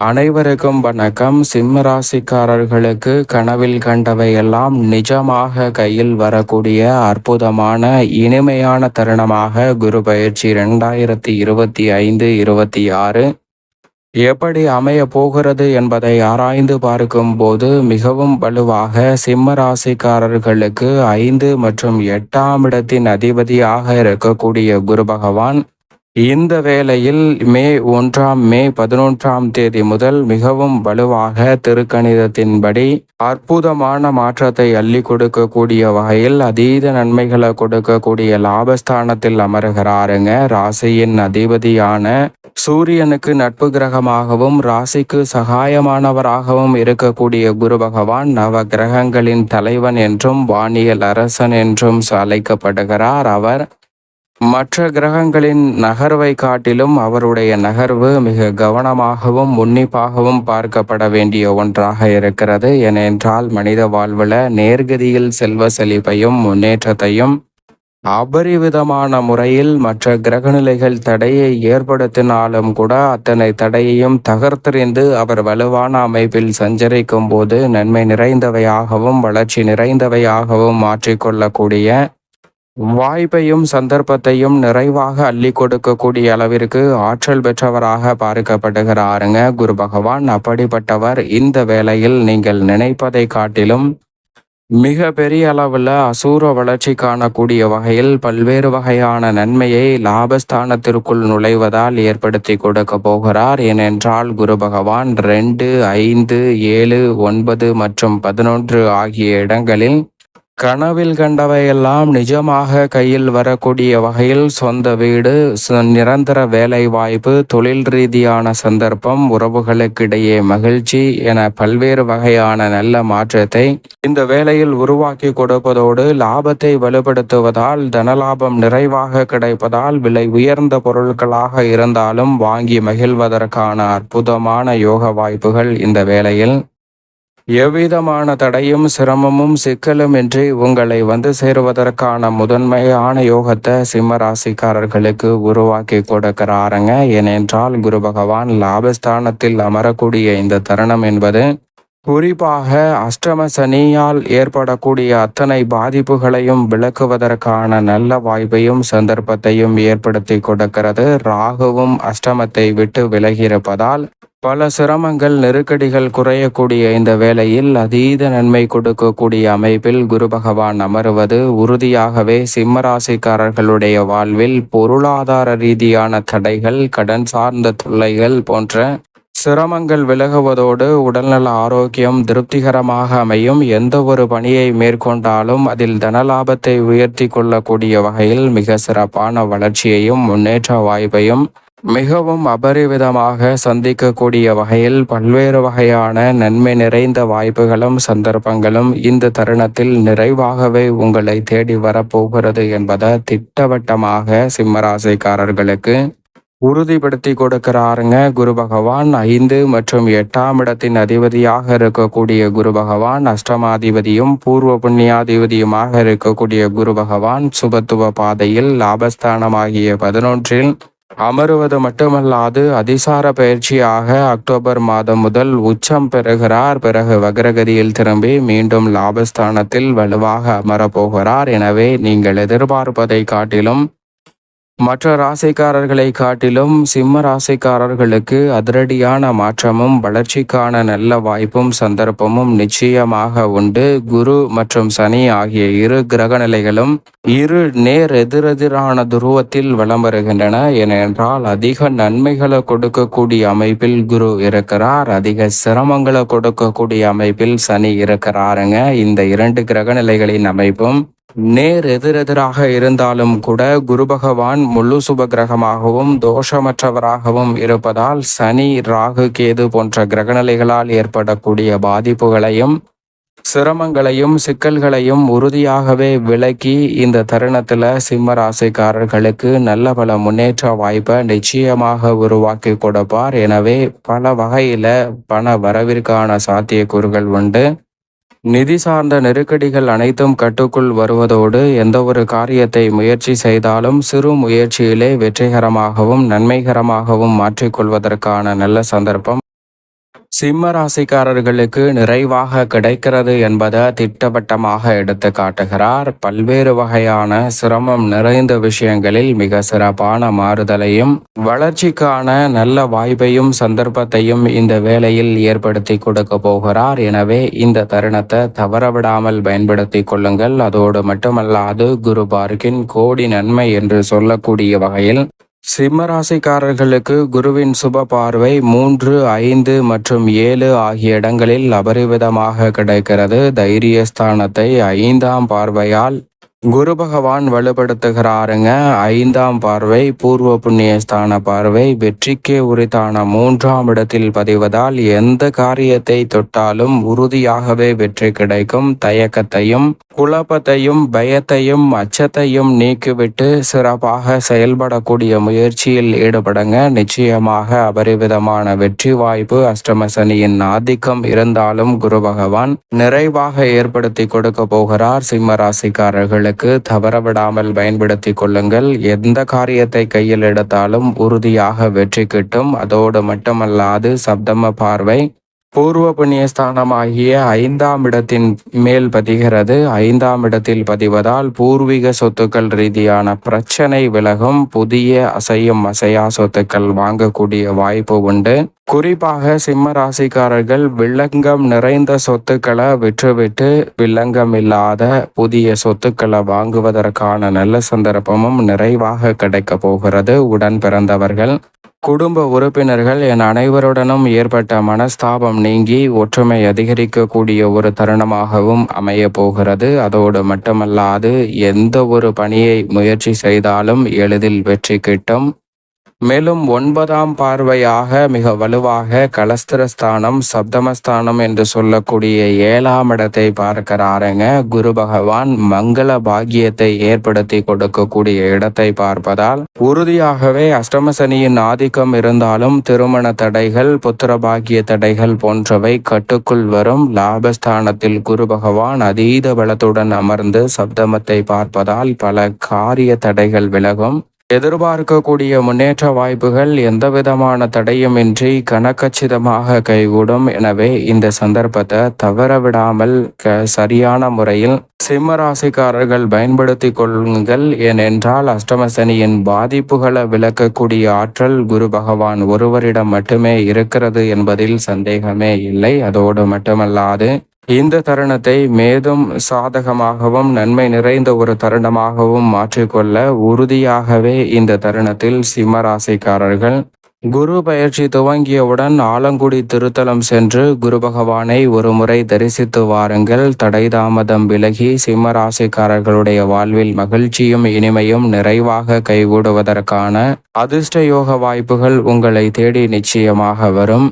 அனைவருக்கும் வணக்கம். சிம்ம ராசிக்காரர்களுக்கு கனவில் கண்டவையெல்லாம் நிஜமாக கையில் வரக்கூடிய அற்புதமான இனிமையான தருணமாக குரு பயிற்சி ரெண்டாயிரத்தி இருபத்தி ஐந்து இருபத்தி ஆறு. எப்படி அமைய போகிறது என்பதை ஆராய்ந்து பார்க்கும் போது மிகவும் வலுவாக சிம்ம ராசிக்காரர்களுக்கு ஐந்து மற்றும் எட்டாம் இடத்தின் அதிபதியாக இருக்கக்கூடிய குரு பகவான் இந்த வேளையில் மே ஒன்றாம் மே பதினொன்றாம் தேதி முதல் மிகவும் வலுவாக திருக்கணிதத்தின்படி அற்புதமான மாற்றத்தை அள்ளி கொடுக்கக்கூடிய வகையில் அதீத நன்மைகளை கொடுக்கக்கூடிய லாபஸ்தானத்தில் அமருகிறாருங்க. ராசியின் அதிபதியான சூரியனுக்கு நட்பு கிரகமாகவும் ராசிக்கு சகாயமானவராகவும் இருக்கக்கூடிய குரு பகவான் நவ கிரகங்களின் தலைவன் என்றும் வானியல் அரசன் என்றும் அழைக்கப்படுகிறார். அவர் மற்ற கிரகங்களின் நகர்வை காட்டிலும் அவருடைய நகர்வு மிக கவனமாகவும் உன்னிப்பாகவும் பார்க்கப்பட வேண்டிய ஒன்றாக இருக்கிறது. ஏனென்றால் மனித வாழ்வில் நேர்கதியில் செல்வ செழிப்பையும் முன்னேற்றத்தையும் அபரிவிதமான முறையில் மற்ற கிரகநிலைகள் தடையை ஏற்படுத்தினாலும் கூட அத்தனை தடையையும் தகர்த்தெறிந்து அவர் வலுவான அமைப்பில் சஞ்சரிக்கும் போது நன்மை நிறைந்தவையாகவும் வளர்ச்சி நிறைந்தவையாகவும் மாற்றிக்கொள்ளக்கூடிய வாய்ப்பையும் சந்தர்ப்பத்தையும் நிறைவாக அள்ளி கொடுக்கக்கூடிய அளவிற்கு ஆற்றல் பெற்றவராக பார்க்கப்படுகிறாருங்க. குரு பகவான் அப்படிப்பட்டவர். இந்த வேளையில் நீங்கள் நினைப்பதை காட்டிலும் மிக பெரிய அளவில் அசூர வளர்ச்சி காணக்கூடிய வகையில் பல்வேறு வகையான நன்மையை லாபஸ்தானத்திற்குள் நுழைவதால் ஏற்படுத்தி கொடுக்க போகிறார். ஏனென்றால் குரு பகவான் ரெண்டு ஐந்து ஏழு ஒன்பது மற்றும் பதினொன்று ஆகிய இடங்களில் கனவில் கண்டவையெல்லாம் நிஜமாக கையில் வரக்கூடிய வகையில் சொந்த வீடு நிரந்தர வேலை வாய்ப்பு தொழில் ரீதியான சந்தர்ப்பம் உறவுகளுக்கிடையே மகிழ்ச்சி என பல்வேறு வகையான நல்ல மாற்றத்தை இந்த வேலையில் உருவாக்கி கொடுப்பதோடு லாபத்தை வலுப்படுத்துவதால் தனலாபம் நிறைவாக கிடைப்பதால் விலை உயர்ந்த பொருட்களாக இருந்தாலும் வாங்கி மகிழ்வதற்கான அற்புதமான யோக வாய்ப்புகள் இந்த வேலையில் எவ்விதமான தடையும் சிரமமும் சிக்கலும் இன்றி உங்களை வந்து சேருவதற்கான முதன்மையான யோகத்தை சிம்ம ராசிக்காரர்களுக்கு உருவாக்கி கொடுக்கிறாருங்க. ஏனென்றால் குரு பகவான் லாபஸ்தானத்தில் அமரக்கூடிய இந்த தருணம் என்பது குறிப்பாக அஷ்டம சனியால் ஏற்படக்கூடிய அத்தனை பாதிப்புகளையும் விளக்குவதற்கான நல்ல வாய்ப்பையும் சந்தர்ப்பத்தையும் ஏற்படுத்தி கொடுக்கிறது. ராகுவும் அஷ்டமத்தை விட்டு விலகியிருப்பதால் பல சிரமங்கள் நெருக்கடிகள் குறையக்கூடிய இந்த வேளையில் அதீத நன்மை கொடுக்கக்கூடிய அமைப்பில் குரு பகவான் அமருவது உறுதியாகவே சிம்மராசிக்காரர்களுடைய வாழ்வில் பொருளாதார ரீதியான தடைகள் கடன் சார்ந்த தொல்லைகள் போன்ற சிரமங்கள் விலகுவதோடு உடல்நல ஆரோக்கியம் திருப்திகரமாக அமையும். எந்த ஒரு பணியை மேற்கொண்டாலும் அதில் தனலாபத்தை உயர்த்தி கொள்ளக்கூடிய வகையில் மிக சிறப்பான வளர்ச்சியையும் முன்னேற்ற வாய்ப்பையும் மிகவும் அபரிவிதமாக சந்திக்கக்கூடிய வகையில் பல்வேறு வகையான நன்மை நிறைந்த வாய்ப்புகளும் சந்தர்ப்பங்களும் இந்த தருணத்தில் நிறைவாகவே உங்களை தேடி வரப்போகிறது என்பதை திட்டவட்டமாக சிம்மராசிக்காரர்களுக்கு உறுதிப்படுத்தி கொடுக்கிறாருங்க. குரு பகவான் ஐந்து மற்றும் எட்டாம் இடத்தின் அதிபதியாக இருக்கக்கூடிய குரு பகவான் அஷ்டமாதிபதியும் பூர்வ புண்ணியாதிபதியுமாக இருக்கக்கூடிய குரு பகவான் சுபத்துவ பாதையில் லாபஸ்தானமாகிய பதினொன்றில் அமருவது மட்டுமல்லாது அதிசார பயிற்சியாக அக்டோபர் மாதம் முதல் உச்சம் பெறுகிறார். பிறகு வக்ரகதியில் திரும்பி மீண்டும் லாபஸ்தானத்தில் வலுவாக அமரப்போகிறார் எனவே நீங்கள் எதிர்பார்ப்பதை காட்டிலும் மற்ற ராசிக்காரர்களை காட்டிலும் சிம்ம ராசிக்காரர்களுக்கு அதிரடியான மாற்றமும் வளர்ச்சிக்கான நல்ல வாய்ப்பும் சந்தர்ப்பமும் நிச்சயமாக உண்டு. குரு மற்றும் சனி ஆகிய இரு கிரக நிலைகளும் இரு நேர் எதிரெதிரான துருவத்தில் வலம் வருகின்றன. ஏனென்றால் அதிக நன்மைகளை கொடுக்கக்கூடிய அமைப்பில் குரு இருக்கிறார். அதிக சிரமங்களை கொடுக்கக்கூடிய அமைப்பில் சனி இருக்கிறாருங்க. இந்த இரண்டு கிரக நிலைகளின் அமைப்பும் நேர் எதிரெதிராக இருந்தாலும் கூட குரு பகவான் முழு சுப கிரகமாகவும் தோஷமற்றவராகவும் இருப்பதால் சனி ராகு கேது போன்ற கிரகநிலைகளால் ஏற்படக்கூடிய பாதிப்புகளையும் சிரமங்களையும் சிக்கல்களையும் உறுதியாகவே விலக்கி இந்த தருணத்தில் சிம்ம ராசிக்காரர்களுக்கு நல்ல பல முன்னேற்ற வாய்ப்பை நிச்சயமாக உருவாக்கி கொடுப்பார். எனவே பல வகையில் பண வரவிற்கான சாத்தியக்கூறுகள் உண்டு. நிதி சார்ந்த நெருக்கடிகள் அனைத்தும் கட்டுக்குள் வருவதோடு எந்த ஒரு காரியத்தை முயற்சி செய்தாலும் சிறு முயற்சியிலே வெற்றிகரமாகவும் நன்மைகரமாகவும் மாற்றிக்கொள்வதற்கான நல்ல சந்தர்ப்பம். சிம்ம ராசிக்காரர்களுக்கு நிறைவாக கிடைக்கிறது என்பதை திட்டவட்டமாக எடுத்து காட்டுகிறார். பல்வேறு வகையான சிரமம் நிறைந்த விஷயங்களில் மிக சிறப்பான மாறுதலையும் வளர்ச்சிக்கான நல்ல வாய்ப்பையும் சந்தர்ப்பத்தையும் இந்த வேளையில் ஏற்படுத்தி கொடுக்க போகிறார். எனவே இந்த தருணத்தை தவறவிடாமல் பயன்படுத்தி கொள்ளுங்கள். அதோடு மட்டுமல்லாது குரு பார்க்கின் கோடி நன்மை என்று சொல்லக்கூடிய வகையில் சிம்மராசிக்காரர்களுக்கு குருவின் சுப பார்வை மூன்று ஐந்து மற்றும் ஏழு ஆகிய இடங்களில் அபரிவிதமாக கிடைக்கிறது. தைரியஸ்தானத்தை ஐந்தாம் பார்வையால் குரு பகவான் வலுப்படுத்துகிறாருங்க. ஐந்தாம் பார்வை பூர்வ புண்ணியஸ்தான பார்வை வெற்றிக்கே உரித்தான மூன்றாம் இடத்தில் பதிவதால் எந்த காரியத்தை தொட்டாலும் உறுதியாகவே வெற்றி கிடைக்கும். தயக்கத்தையும் குழப்பத்தையும் பயத்தையும் அச்சத்தையும் நீக்கிவிட்டு சிறப்பாக செயல்படக்கூடிய முயற்சியில் ஈடுபடுங்க. நிச்சயமாக அபரிவிதமான வெற்றி வாய்ப்பு அஷ்டமசனியின் ஆதிக்கம் இருந்தாலும் குரு பகவான் நிறைவாக ஏற்படுத்தி கொடுக்க போகிறார். சிம்ம ராசிக்காரர்களுக்கு உங்களுக்கு தவறவிடாமல் பயன்படுத்தி கொள்ளுங்கள். எந்த காரியத்தை கையில் எடுத்தாலும் உறுதியாக வெற்றி கிட்டும். அதோடு மட்டுமல்லாது சப்தம பார்வை பூர்வ புண்ணியஸ்தானமாகிய ஐந்தாம் இடத்தின் மேல் பதிகிறது. ஐந்தாம் இடத்தில் பதிவதால் பூர்வீக சொத்துக்கள் ரீதியான பிரச்சனை விலகும். புதிய அசையும் அசையா சொத்துக்கள் வாங்கக்கூடிய வாய்ப்பு உண்டு. குறிப்பாக சிம்ம ராசிக்காரர்கள் வில்லங்கம் நிறைந்த சொத்துக்களை விற்றுவிட்டு வில்லங்கம் இல்லாத புதிய சொத்துக்களை வாங்குவதற்கான நல்ல சந்தர்ப்பமும் நிறைவாக கிடைக்க போகிறது. உடன் பிறந்தவர்கள் குடும்ப உறுப்பினர்கள் என் அனைவருடனும் ஏற்பட்ட மனஸ்தாபம் நீங்கி ஒற்றுமை அதிகரிக்கக்கூடிய ஒரு தருணமாகவும் அமைய போகிறது அதோடு மட்டுமல்லாது எந்த ஒரு பணியை முயற்சி செய்தாலும் எளிதில் வெற்றி கிட்டும். மேலும் ஒன்பதாம் பார்வையாக மிக வலுவாக கலஸ்திரஸ்தானம் சப்தமஸ்தானம் என்று சொல்லக்கூடிய ஏழாம் இடத்தை பார்க்கிறாருங்க. குரு பகவான் மங்கள பாக்கியத்தை ஏற்படுத்தி கொடுக்கக்கூடிய இடத்தை பார்ப்பதால் உறுதியாகவே அஷ்டமசனியின் ஆதிக்கம் இருந்தாலும் திருமண தடைகள் புத்திர பாக்கிய தடைகள் போன்றவை கட்டுக்குள் வரும். லாபஸ்தானத்தில் குரு பகவான் அதீத பலத்துடன் அமர்ந்து சப்தமத்தை பார்ப்பதால் பல காரிய தடைகள் விலகும். எதிர்பார்க்கக்கூடிய முன்னேற்ற வாய்ப்புகள் எந்தவிதமான தடையுமின்றி கனக்கச்சிதமாக கைகூடும். எனவே இந்த சந்தர்ப்பத்தை தவற விடாமல் சரியான முறையில் சிம்ம ராசிக்காரர்கள் பயன்படுத்தி கொள்ளுங்கள். ஏனென்றால் அஷ்டமசனியின் பாதிப்புகளை விளக்கக்கூடிய ஆற்றல் குரு பகவான் ஒருவரிடம் மட்டுமே இருக்கிறது என்பதில் சந்தேகமே இல்லை. அதோடு மட்டுமல்லாது இந்த தருணத்தை மேதும் சாதகமாகவும் நன்மை நிறைந்த ஒரு தருணமாகவும் மாற்றிக்கொள்ள உறுதியாகவே இந்த தருணத்தில் சிம்மராசிக்காரர்கள் குரு பயிற்சி துவங்கியவுடன் ஆலங்குடி திருத்தலம் சென்று குரு பகவானை ஒரு முறை தரிசித்து வாருங்கள். தடை தாமதம் விலகி சிம்மராசிக்காரர்களுடைய வாழ்வில் மகிழ்ச்சியும் இனிமையும் நிறைவாக கைகூடுவதற்கான அதிர்ஷ்ட யோக வாய்ப்புகள் உங்களை தேடி நிச்சயமாக வரும்.